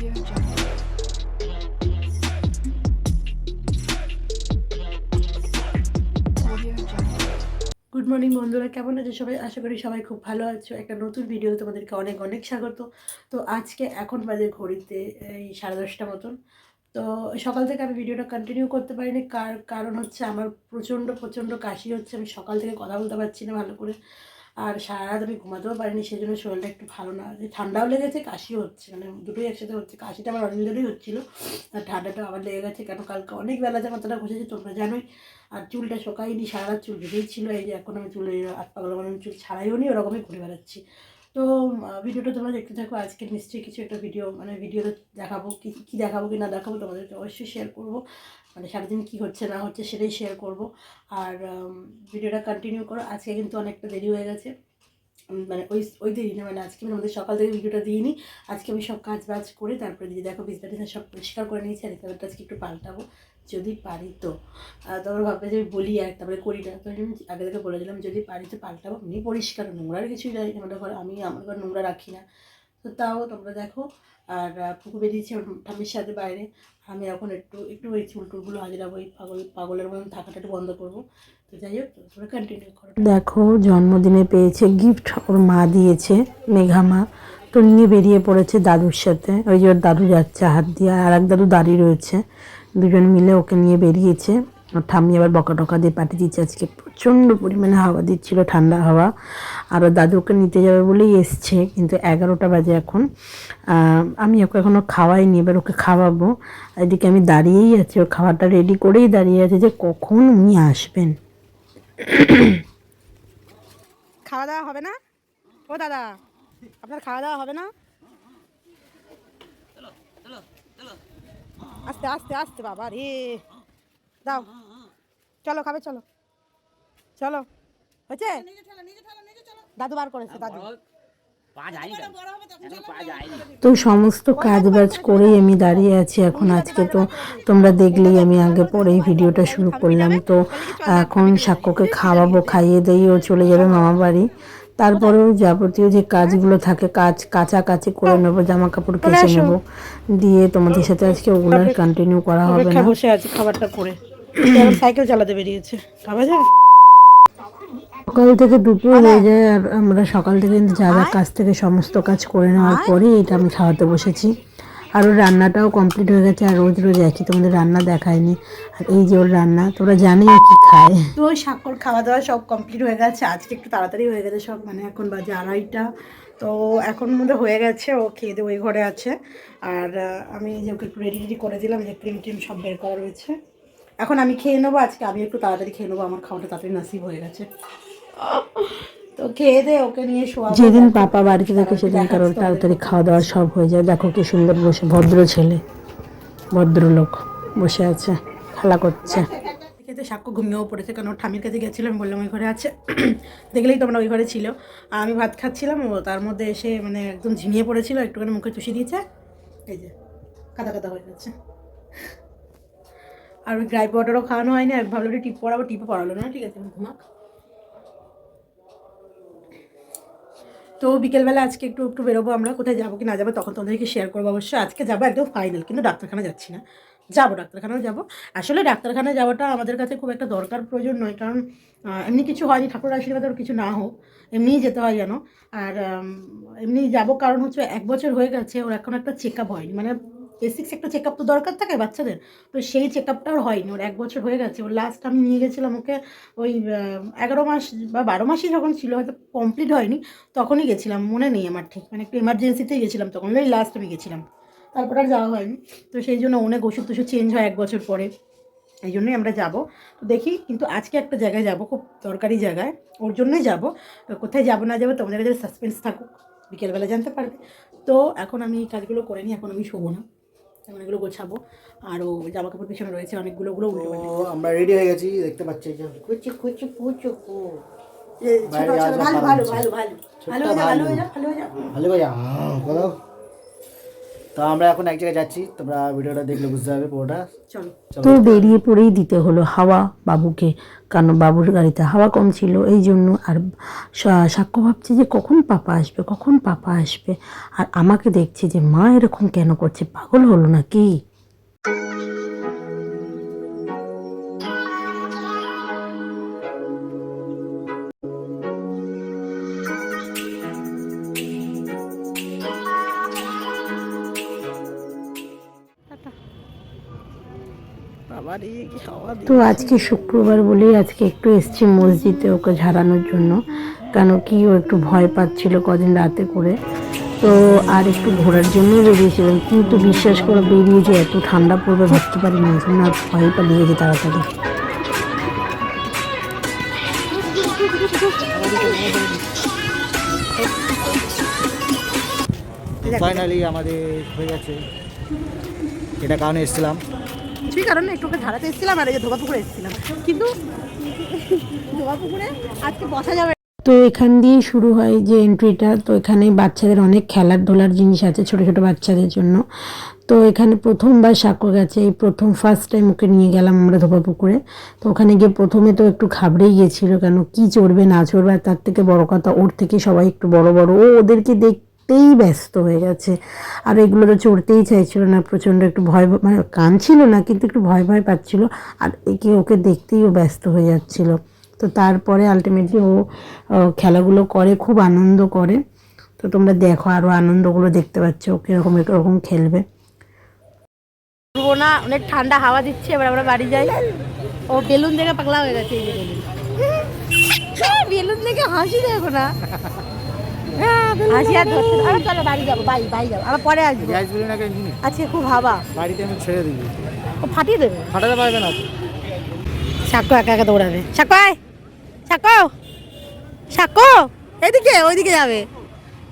Good morning বন্ধুরা। কেমন আছে সবাই? আশা করি সবাই খুব ভালো আছো। একটা নতুন ভিডিও তোমাদেরকে অনেক অনেক স্বাগত। তো আজকে এখন বাজে ঘড়িতে, এই সাড়ে দশটা মতন। তো সকাল থেকে আমি ভিডিওটা কন্টিনিউ করতে পারিনি। কার, কারণ হচ্ছে আমার প্রচণ্ড প্রচণ্ড কাশি হচ্ছে। আমি সকাল থেকে কথা বলতে পারছি না ভালো করে। আর সারা রাত আমি ঘুমাতেও পারিনি সেই জন্য শরীরটা একটু ভালো না। যে ঠান্ডাও লেগেছে, কাশিও হচ্ছে মানে দুটোই একসাথে হচ্ছে। কাশিটা আমার অনেক দিনই হচ্ছিল, আর ঠান্ডাটা আবার লেগে গেছে কেন কালকে অনেক বেলা বেলাতে মাথাটা ঘুষেছে, তোমরা জানোই। আর চুলটা শোকাইনি সারা রাত চুল বেঁধেই ছিল, এই যে এখন আমি চুলের হাত পাগলা মানে চুল ছাড়াইও নি, ওরকমই ঘুরে বেড়াচ্ছি। তো ভিডিওটা তোমরা দেখতে থাকো। আজকে নিশ্চয়ই কিছু একটা ভিডিও মানে ভিডিওতে দেখাবো, কি, কী দেখাবো, কি না দেখাবো তোমাদেরকে অবশ্যই শেয়ার করব। মানে সারাদিন কী হচ্ছে, না হচ্ছে সেটাই শেয়ার করব। আর ভিডিওটা কন্টিনিউ করো। আজকে কিন্তু অনেকটা দেরি হয়ে গেছে। মানে ওই ওই দেরি না মানে আজকে আমি আমাদের সকাল থেকে ভিডিওটা দিইনি। আজকে আমি সব কাজ বাজ করে তারপরে দিদি দেখো বিছনাটা সব পরিষ্কার করে নিয়েছি। আর আজকে একটু পাল্টাবো। যদি পারি তো আর তোমরা ভাববে যে বলি আর, তারপরে করি না। তো আমি আগে থেকে বলে দিলাম, যদি পারি তো পাল্টাবো। এমনি পরিষ্কার নোংরার কিছুই নাই। আমাদের ঘরে আমি আমার ঘরে নোংরা রাখি না। তো তাও তোমরা দেখো, আর ফুকু বেরিয়েছে ঠাম্মির সাথে বাইরে। আমি এখন একটু একটু ওই চুল টুলগুলো হাজিরাবো এই পাগল, পাগলের মতন থাকাটা একটু বন্ধ করব। তো যাই হোক তোমরা কন্টিনিউ করো। দেখো, জন্মদিনে পেয়েছে গিফট ওর মা দিয়েছে, মেঘা মা। তো নিয়ে বেরিয়ে পড়েছে দাদুর সাথে। ওই যে ওর দাদু যাচ্ছে হাত দিয়ে, আর এক দাদু দাঁড়িয়ে রয়েছে। দুজন মিলে ওকে নিয়ে বেরিয়েছে। ওর ঠাম্মি আবার বকা টকা দিয়ে পাঠিয়ে দিচ্ছে আজকে প্রচণ্ড পরিমাণে হাওয়া দিচ্ছিল, ঠান্ডা হাওয়া। আর ওর দাদু ওকে নিতে যাবে বলেই এসছে, কিন্তু এগারোটা বাজে এখন। আমি ওকে এখনও খাওয়াইনি, এবার ওকে খাওয়াবো। এদিকে আমি দাঁড়িয়েই আছি, ওর খাবারটা রেডি করেই দাঁড়িয়ে আছে যে কখন উনি আসবেন। খাওয়া দাওয়া হবে না? ও দাদা, আপনার খাওয়া দাওয়া হবে না? আস্তে আস্তে আস্তে বাবা রে দাও চলো খাবে চলো চলো হয়েছে দাদু বার করেছে দাদু তো সমস্ত কাজ বাজ করেই আমি দাঁড়িয়ে আছি এখন আজকে তো তোমরা দেখলেই আমি আগে পরেই ভিডিওটা শুরু করলাম তো এখন সাক্ষ্যকে খাওয়াবো খাইয়ে দিয়ে ও চলে যাবে মামা বাড়ি তারপরেও যাবতীয় যে কাজগুলো থাকে কাজ কাচাকাচি করে নেব জামা কাপড় কেচে নেব। দিয়ে তোমাদের সাথে আজকে ওগুলো কন্টিনিউ করা হবে না। বসে আছে খাবারটা করে। সাইকেল চালাতে বেরিয়েছে। খাবার যায় সকাল থেকে দুপুর হয়ে যায় আর আমরা সকাল থেকে কিন্তু যা যা কাজ থেকে সমস্ত কাজ করে নেওয়ার পরে এটা আমি খাওয়াতে বসেছি। আর ওর রান্নাটাও কমপ্লিট হয়ে গেছে, আর রোজ রোজ একই তোমাদের রান্না দেখায়নি। আর এই যে ওর রান্না, তোমরা জানি কি খায়। তো সাক্ষর খাওয়া দাওয়া সব কমপ্লিট হয়ে গেছে, আজকে একটু তাড়াতাড়ি হয়ে গেছে সব মানে এখন বাজে আড়াইটা। তো এখন মধ্যে হয়ে গেছে ও খেয়ে দিয়ে ওই ঘরে আছে। আর আমি যে ওকে একটু রেডি রেডি করে দিলাম যে ক্রিম টিম সব বের করা রয়েছে। এখন আমি খেয়ে নেব, আজকে আমি একটু তাড়াতাড়ি খেয়ে নেব, আমার খাওয়াটা তাড়াতাড়ি নাসিব হয়ে গেছে। তো খেয়ে দে ওকে নিয়ে শোয়া যেদিন পাপা বাড়িতে থাকে সেদিন কারণ তাড়াতাড়ি খাওয়া দাওয়া সব হয়ে যায়। দেখো কি সুন্দর বসে ভদ্র ছেলে ভদ্রলোক বসে আছে খেলা করছে। খেতে সাক্ষ্য ঘুমিয়েও পড়েছে কারণ ওর ঠামির কাছে গেছিলাম বললাম ওই ঘরে আছে। দেখলেই তোমরা ওই ঘরে ছিল। আর আমি ভাত খাচ্ছিলাম ও তার মধ্যে এসে মানে একদম ঝিমিয়ে পড়েছিল একটুখানি মুখে চুষি দিয়েছে। এই যে কাদা কাদা হয়ে গেছে। আর ওই ড্রাই পাউডারও খাওয়ানো হয়নি ভাবলাম একটু টিপ পড়াবো টিপও পড়ালো না। ঠিক আছে ঘুমাক। তো বিকেলবেলা আজকে একটু একটু বেরোবো আমরা, কোথায় যাব কি না যাব তখন তোমাদেরকে শেয়ার করব অবশ্যই আজকে যাব একদম ফাইনাল কিন্তু ডাক্তারখানা যাচ্ছি না। যাব, ডাক্তারখানায় যাব। আসলে ডাক্তারখানায় যাওয়াটা আমাদের কাছে খুব একটা দরকার প্রয়োজন নয়, কারণ এমনি কিছু হয়নি, ঠাকুর আশীর্বাদ ওর কিছু না হোক, এমনিই যেতে হয় যেন। আর এমনি যাব কারণ হচ্ছে এক বছর হয়ে গেছে, ওর এখন একটা চেক আপ হয়নি। মানে বেসিক্স একটা চেক আপ তো দরকার থাকে বাচ্চাদের। তো সেই চেক আপটা ওর হয়নি, ওর এক বছর হয়ে গেছে। ওর লাস্ট আমি নিয়ে গেছিলাম ওকে ওই এগারো মাস বা বারো মাসই যখন ছিল, হয়তো কমপ্লিট হয়নি, তখনই গেছিলাম। মনে নেই আমার ঠিক মানে একটু এমার্জেন্সিতেই গেছিলাম তখন, ওই লাস্ট আমি গেছিলাম। তারপর আর যাওয়া হয়নি। তো সেই জন্য অনেক ওষুধ টষুধ চেঞ্জ হয় এক বছর পরে। এই জন্যই আমরা যাব। তো দেখি, কিন্তু আজকে একটা জায়গায় যাব, খুব দরকারি জায়গায়। ওর জন্যই যাব। কোথায় যাব না যাব, তোমাদের কাছে সাসপেন্স থাকুক। বিকেলবেলা জানতে পারবে। তো এখন আমি এই কাজগুলো করে নিই, এখন আমি শোবো না। এখন এগুলো গোছাবো। আরও জামা কাপড় পিছনে রয়েছে অনেকগুলো ওগুলো উল্টো আমরা রেডি হয়ে গেছি দেখতে পাচ্ছি যে কুচি কুচি কুচু কু। ভালো ভালো ভালো ভালো ভালো ভালো। ভালো ভালো হয়ে ভালো ভালো ভালো ভাই বলো। তো আমরা এখন এক জায়গায় যাচ্ছি তোমরা ভিডিওটা দেখলে বুঝতে পারবে পুরোটা। তো বেরিয়ে পড়েই দিতে হলো হাওয়া বাবুকে কারণ বাবুর গাড়িতে হাওয়া কম ছিল এই জন্য আর সা- সাক্ষ্য ভাবছে যে কখন পাপা আসবে কখন পাপা আসবে। আর আমাকে দেখছে যে মা এরকম কেন করছে পাগল হলো নাকি? তো আজকে শুক্রবার বলেই আজকে একটু এসছি মসজিদে ওকে ঝাড়ানোর জন্য। কেন কি ও একটু ভয় পাচ্ছিল কদিন রাতে করে। তো আর একটু ঘোরার জন্য বেরিয়েছিলাম। কিন্তু বিশ্বাস করে বেরিয়ে যে এত ঠান্ডা পড়বে ভাবতে পারিনি। না ভয় পালিয়ে যে তাড়াতাড়ি। ফাইনালি আমাদের হয়ে গেছে। এটা কারণে এসেছিলাম। কিছুই কারণে একটু ওকে ঝাড়াতে এসেছিলাম আর এই যে ধোবা পুকুরে এসেছিলাম। কিন্তু ধোবা পুকুরে আজকে বসা যাবে তো এখান দিয়েই শুরু হয় যে এন্ট্রিটা তো এখানে বাচ্চাদের অনেক খেলার ধোলার জিনিস আছে, ছোট ছোট বাচ্চাদের জন্য। তো এখানে প্রথমবার সাঁকো গেছে। এই প্রথম ফার্স্ট টাইম ওকে নিয়ে গেলাম আমরা ধোপা পুকুরে তো ওখানে গিয়ে প্রথমে তো একটু ঘাবড়েই গিয়েছিল কেন, কি চড়বে না চড়বে তার থেকে বড় কথা ওর থেকে সবাই একটু বড় বড়। ও ওদেরকে দেখতেই ব্যস্ত হয়ে গেছে। আর এগুলো তো চড়তেই চাইছিল না প্রচণ্ড একটু ভয় মানে কাঁদছিল না কিন্তু একটু ভয় ভয় পাচ্ছিল। আর একে ওকে দেখতেই ও ব্যস্ত হয়ে যাচ্ছিল। তো তারপরে আলটিমেটলি ও খেলাগুলো করে খুব আনন্দ করে। তো তোমরা দেখো আরও আনন্দগুলো দেখতে পাচ্ছ ও কীরকম এরকম খেলবে। না অনেক ঠান্ডা হাওয়া দিচ্ছে এবার আমরা বাড়ি যাই। ও বেলুন দেখে পাগলা হয়ে গেছে বেলুন। বেলুন দেখে হাসি দেখো না। হাসি আর ধরছে না। চলো বাড়ি যাব বাড়ি বাড়ি যাব। আবার পরে আসব। গ্যাস বিলি নাকি আজকে খুব হাওয়া। বাড়িতে আমি ছেড়ে দিবি। ও ফাটিয়ে দেবে? ফাটাতে পারবে না। সাক্ষ্য একা একা দৌড়াবে। আয় ওইদিকে যাবে।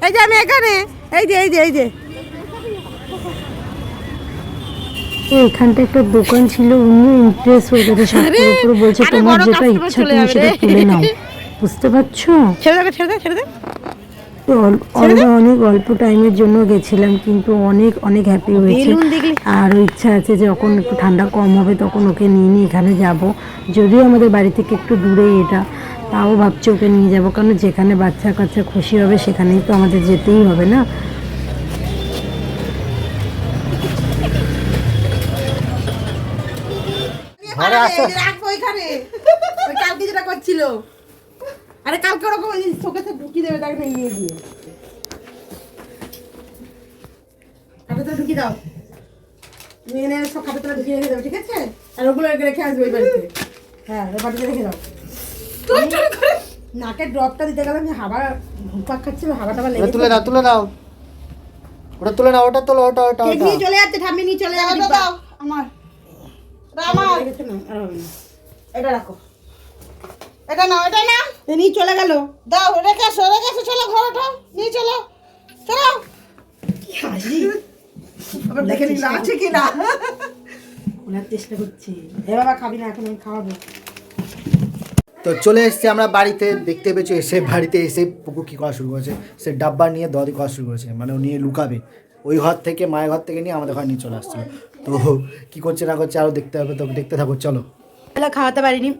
এই যে আমি এখানে। এই যে এই যে এই যে। এখানটা একটা দোকান ছিল ইন্টারেস্ট হয়ে গেছে বলছে তোমার যেটা ইচ্ছা তুমি সেটা তুলে নাও। বুঝতে পারছ? ছেড়ে দে ছেড়ে দে ছেড়ে দে তো অল- আমরা অনেক অল্প টাইমের জন্য গেছিলাম কিন্তু অনেক অনেক হ্যাপি হয়েছে। আর ইচ্ছা আছে যে যখন একটু ঠান্ডা কম হবে তখন ওকে নিয়ে নিয়ে এখানে যাব। যদিও আমাদের বাড়ি থেকে একটু দূরেই এটা তাও ভাবছি ওকে নিয়ে যাব কারণ যেখানে বাচ্চা কাচ্চা খুশি হবে সেখানেই তো আমাদের যেতেই হবে না। ঘরে আসো। রাখব ওইখানে ওই কালকে যেটা করছিল। আরে কালকে ওরকম ওই চোখেতে ঢুকিয়ে দেবে তাকে নিয়ে গিয়ে। ঢুকিয়ে দাও। তুমি এনে সব ঢুকিয়ে রেখে দাও ঠিক আছে? আর ওগুলো রেখে আসবে ওই বাড়িতে। হ্যাঁ ওই বাড়িতে রেখে দাও। নাকের ড্রপটা দিতে গেলাম যে হাওয়া খাচ্ছে হাওয়াটা আবার ওটা লেগে তুলে নাও তুলে নাও ওটা তুলে নাও ওটা তোলো ওটা ওটা ওটা। নিয়ে চলে যাচ্ছে ঠাম্মি নিয়ে চলে যাবে দাও আমার আমার। আর হবে না এটা রাখো। এটা নাও এটা নাও। নিয়ে চলে গেল। দাও রেখে আসো রেখে আসো চলো ঘর ওঠো নিয়ে চলো। চলো। কি হাসি। আবার দেখে নিন আছে কি না? ওনার চেষ্টা করছি। হে বাবা খাবি না এখন আমি খাওয়াবো। তো চলে এসেছি আমরা বাড়িতে দেখতে পেয়েছি এসে বাড়িতে এসে পুকু কী করা শুরু করেছে। সে ডাব্বা নিয়ে দদি করা শুরু করেছে মানে ও নিয়ে লুকাবে। ওই ঘর থেকে মায়ের ঘর থেকে নিয়ে আমাদের ঘর নিয়ে চলে আসছিল। তো কী করছে না করছে আরও দেখতে হবে তো দেখতে থাকো চলো। খাওয়াতে পারিনি।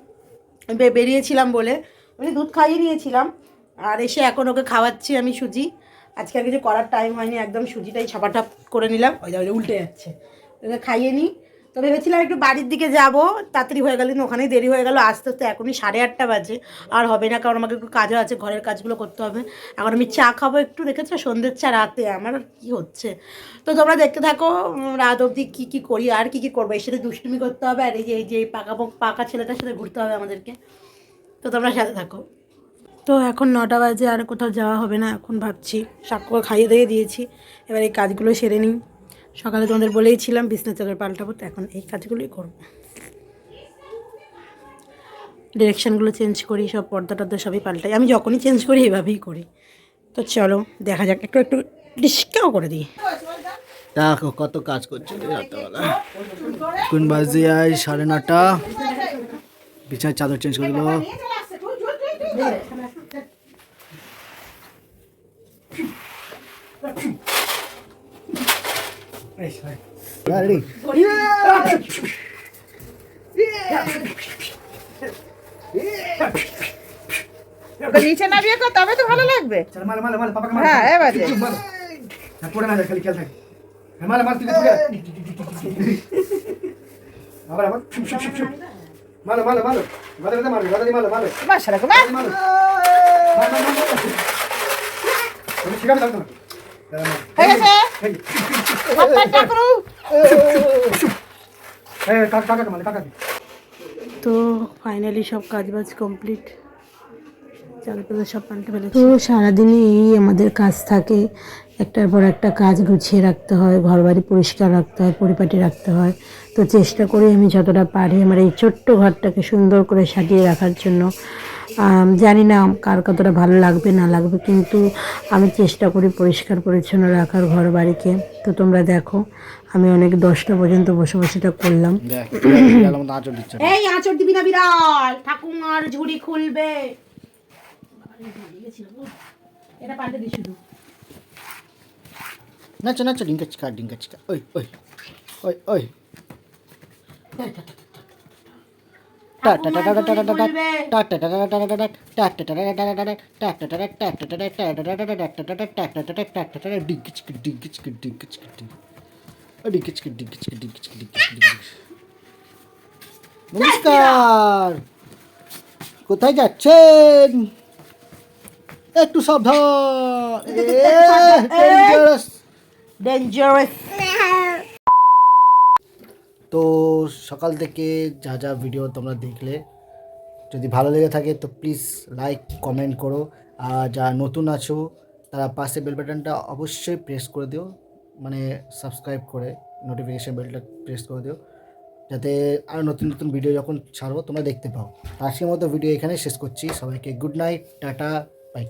বেরিয়েছিলাম বলে মানে দুধ খাইয়ে নিয়েছিলাম। আর এসে এখন ওকে খাওয়াচ্ছি আমি সুজি। আজকে আর কিছু করার টাইম হয়নি, একদম সুজিটাই ছাপাটাপ করে নিলাম। ওই যা উল্টে যাচ্ছে। ওকে খাইয়ে নিই। তো ভেবেছিলাম একটু বাড়ির দিকে যাব, তাড়াতাড়ি হয়ে গেল ওখানেই দেরি হয়ে গেল। আস্তে আস্তে এখনই সাড়ে আটটা বাজে। আর হবে না, কারণ আমাকে একটু কাজও আছে, ঘরের কাজগুলো করতে হবে। এখন আমি চা খাব একটু, দেখেছ? সন্ধ্যের চা রাতে, আমার আর কী হচ্ছে? তো তোমরা দেখতে থাকো, রাত অবধি কী কী করি, আর কী কী করব? এর সাথে দুষ্টুমি করতে হবে, আর এই যে এই যে, এই পাকা পাকা ছেলেটার সাথে ঘুরতে হবে আমাদেরকে। তো তোমরা সাথে থাকো। তো এখন নটা বাজে আর কোথাও যাওয়া হবে না এখন ভাবছি সাক্ষ্য খাইয়ে দিয়ে দিয়েছি। এবার এই কাজগুলো সেরে নিই। সকালে তোমাদের বলেইছিলাম বিছনা চাদর পাল্টাবো তো এখন এই কাজগুলোই করব। ডিরেকশানগুলো চেঞ্জ করি সব পর্দা টর্দা সবই পাল্টাই। আমি যখনই চেঞ্জ করি এভাবেই করি। তো চলো দেখা যাক একটু একটু ডিসকাও করে দিই। দেখো কত কাজ করছে রাত্রেবেলা। কোন বাজে আয় সাড়ে নটা। বিছানার চাদর চেঞ্জ করে দিল। নিচে নামিয়ে কর তবে তো ভালো লাগবে। হ্যাঁ এবারে পড়ে না আবার মারো মারো মারো। বাদা বাদা মারো বাদা মারো মারো। মাশাআল্লাহ রাখো মারো মারো। মারো। তুমি শিখাবে তো ফাইনালি সব কাজবাজ কমপ্লিট চালপালা সব পাল্টে ফেলেছি তো সারাদিনে এই আমাদের কাজ থাকে একটার পর একটা কাজ গুছিয়ে রাখতে হয় ঘর বাড়ি পরিষ্কার রাখতে হয় পরিপাটি রাখতে হয় তো চেষ্টা করি আমি যতটা পারি আমার এই ছোট্ট ঘরটাকে সুন্দর করে সাজিয়ে রাখার জন্য জানি না কার কতটা ভালো লাগবে না লাগবে কিন্তু আমি চেষ্টা করি পরিষ্কার পরিচ্ছন্ন রাখার ঘর বাড়িকে তো তোমরা দেখো আমি অনেক দশটা পর্যন্ত বসে বসে এটা করলাম এই আঁচড় দিবি না বিড়াল ঠাকুমার ঝুড়ি খুলবে নাচো নাচো ডিঙ্কা চিকা ডিঙ্কা চিকা ওই ওই ওই ওই নমস্কার কোথায় যাচ্ছেন একটু সাবধান। ডেঞ্জারাস ডেঞ্জারাস তো সকাল থেকে যা যা ভিডিও তোমরা দেখলে যদি ভালো লেগে থাকে তো প্লিজ লাইক কমেন্ট করো। আর যারা নতুন আছো তারা পাশে বেল বাটনটা অবশ্যই প্রেস করে দিও। মানে সাবস্ক্রাইব করে নোটিফিকেশান বেলটা প্রেস করে দিও। যাতে আরও নতুন নতুন ভিডিও যখন ছাড়বো তোমরা দেখতে পাও। আজকের মতো ভিডিও এখানে শেষ করছি। সবাইকে গুড নাইট টাটা বাই